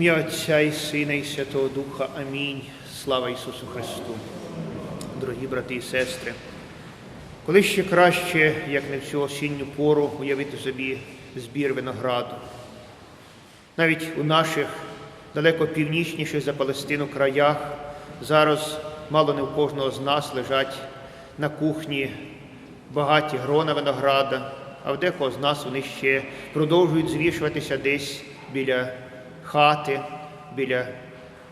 ім'я Отця і Сина, і Святого Духа. Амінь. Слава Ісусу Христу. Дорогі брати і сестри, коли ще краще, як не в цю осінню пору, уявити собі збір винограду. Навіть у наших далеко північніших за Палестину краях зараз мало не у кожного з нас лежать на кухні багаті грона винограда, а в декого з нас вони ще продовжують звішуватися десь біля хати, біля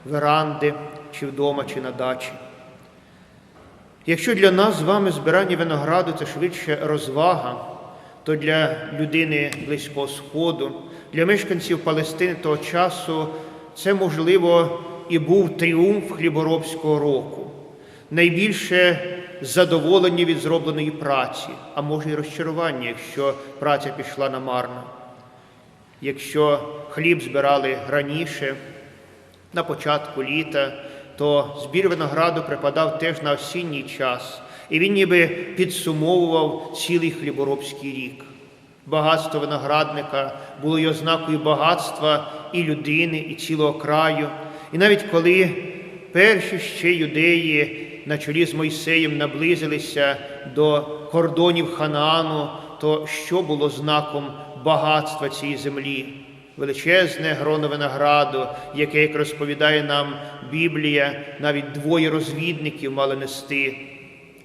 веранди, чи вдома, чи на дачі. Якщо для нас з вами збирання винограду це швидше розвага, то для людини Близького Сходу, для мешканців Палестини того часу це, можливо, і був тріумф хліборобського року, найбільше задоволення від зробленої праці, а може й розчарування, якщо праця пішла намарно. Якщо хліб збирали раніше, на початку літа, то збір винограду припадав теж на осінній час, і він ніби підсумовував цілий хліборобський рік. Багатство виноградника було й ознакою багатства і людини, і цілого краю. І навіть коли перші ще юдеї на чолі з Мойсеєм наблизилися до кордонів Ханаану, то що було знаком багатства цієї землі? Величезне гроно винограду, яке, як розповідає нам Біблія, навіть двоє розвідників мали нести,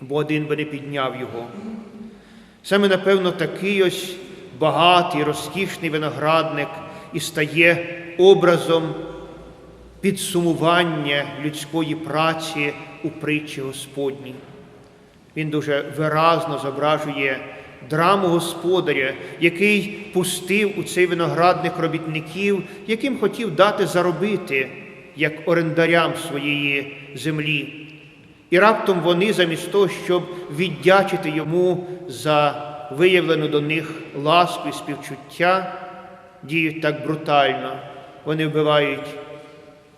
бо один би не підняв його. Саме, напевно, такий ось багатий, розкішний виноградник і стає образом підсумування людської праці у притчі Господній. Він дуже виразно зображує драму господаря, який пустив у цей виноградник робітників, яким хотів дати заробити, як орендарям своєї землі. І раптом вони, замість того, щоб віддячити йому за виявлену до них ласку і співчуття, діють так брутально. Вони вбивають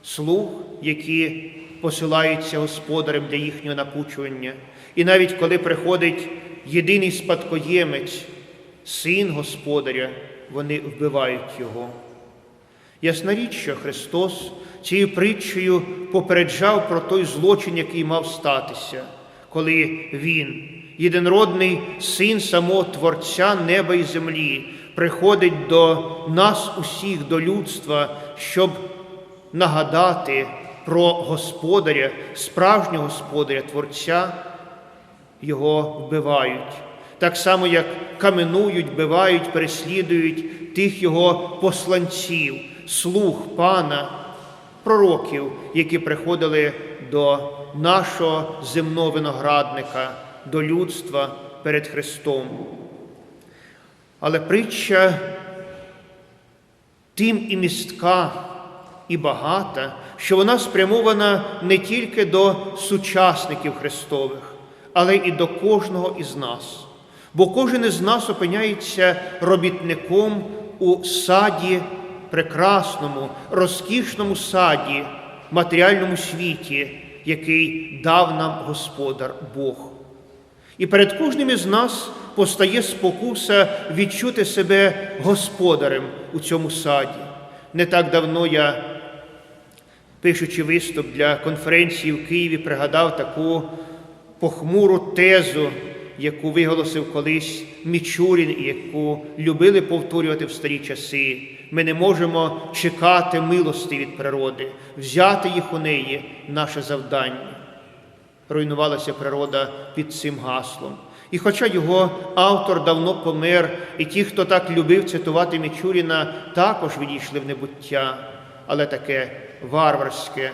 слуг, які посилаються господарем для їхнього напучування. І навіть коли приходить єдиний спадкоємець, син господаря, вони вбивають його. Ясна річ, що Христос цією притчею попереджав про той злочин, який мав статися, коли Він, єдинродний син самого Творця неба і землі, приходить до нас усіх, до людства, щоб нагадати про Господаря, справжнього Господаря, Творця, його вбивають. Так само, як каменують, вбивають, переслідують тих його посланців, слуг пана, пророків, які приходили до нашого земного виноградника, до людства перед Христом. Але притча тим і містка, і багата, що вона спрямована не тільки до сучасників Христових, але і до кожного із нас. Бо кожен із нас опиняється робітником у саді прекрасному, розкішному саді, матеріальному світі, який дав нам Господар Бог. І перед кожним із нас постає спокуса відчути себе господарем у цьому саді. Не так давно я, пишучи виступ для конференції в Києві, пригадав таку похмуру тезу, яку виголосив колись Мічурін яку любили повторювати в старі часи. Ми не можемо чекати милости від природи, взяти їх у неї наше завдання. Руйнувалася природа під цим гаслом. І хоча його автор давно помер, і ті, хто так любив цитувати Мічуріна, також відійшли в небуття, але таке варварське,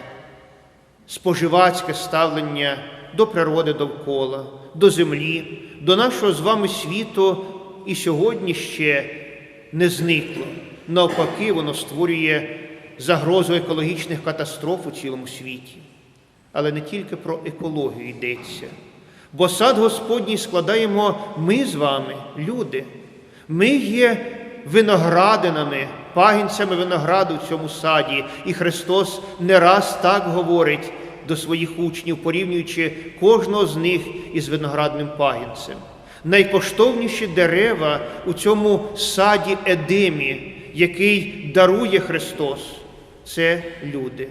споживацьке ставлення до природи довкола, до землі, до нашого з вами світу і сьогодні ще не зникло. Навпаки, воно створює загрозу екологічних катастроф у цілому світі. Але не тільки про екологію йдеться. Бо сад Господній складаємо ми з вами, люди. Ми є виноградинами, пагінцями винограду в цьому саді. І Христос не раз так говорить до своїх учнів, порівнюючи кожного з них із виноградним пагінцем. Найкоштовніші дерева у цьому саді Едемі, який дарує Христос, це люди.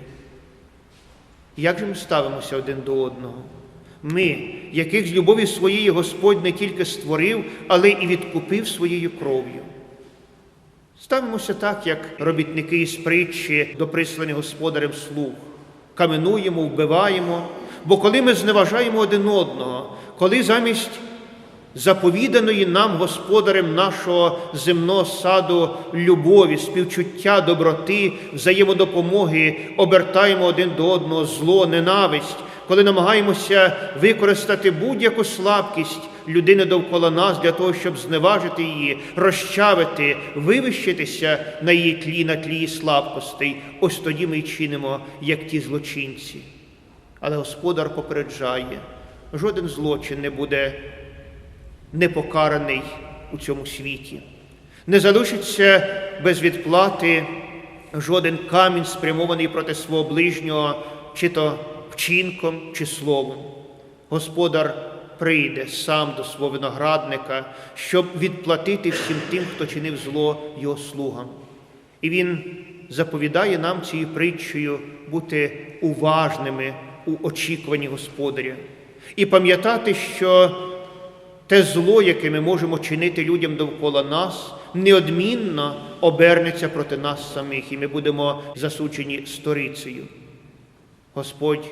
Як же ми ставимося один до одного? Ми, яких з любові своєї Господь не тільки створив, але і відкупив своєю кров'ю. Ставимося так, як робітники із притчі до присланих господарем слуг. Каменуємо, вбиваємо, бо коли ми зневажаємо один одного, коли замість заповіданої нам господарем нашого земного саду любові, співчуття, доброти, взаємодопомоги, обертаємо один до одного зло, ненависть, коли намагаємося використати будь-яку слабкість людини довкола нас для того, щоб зневажити її, розчавити, вивищитися на її тлі, на тлі слабкостей, ось тоді ми й чинимо, як ті злочинці. Але Господар попереджає, жоден злочин не буде непокараний у цьому світі. Не залишиться без відплати жоден камінь, спрямований проти свого ближнього, чи то вчинком, чи словом. Господар прийде сам до свого виноградника, щоб відплатити всім тим, хто чинив зло його слугам. І Він заповідає нам цією притчею бути уважними у очікуванні Господаря і пам'ятати, що те зло, яке ми можемо чинити людям довкола нас, неодмінно обернеться проти нас самих, і ми будемо засучені сторицею. Господь,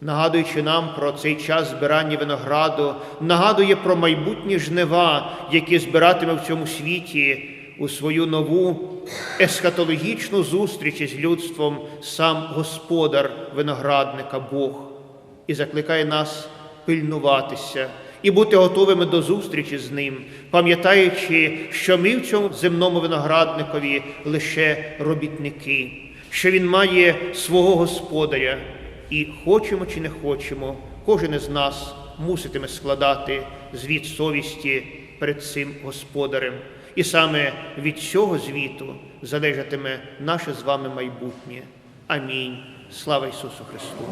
нагадуючи нам про цей час збирання винограду, нагадує про майбутні жнива, які збиратиме в цьому світі у свою нову есхатологічну зустріч із людством сам Господар виноградника Бог, і закликає нас пильнуватися і бути готовими до зустрічі з ним, пам'ятаючи, що ми в цьому земному виноградникові лише робітники, що він має свого господаря, і хочемо чи не хочемо, кожен із нас муситиме складати звіт совісті перед цим господарем. І саме від цього звіту залежатиме наше з вами майбутнє. Амінь. Слава Ісусу Христу!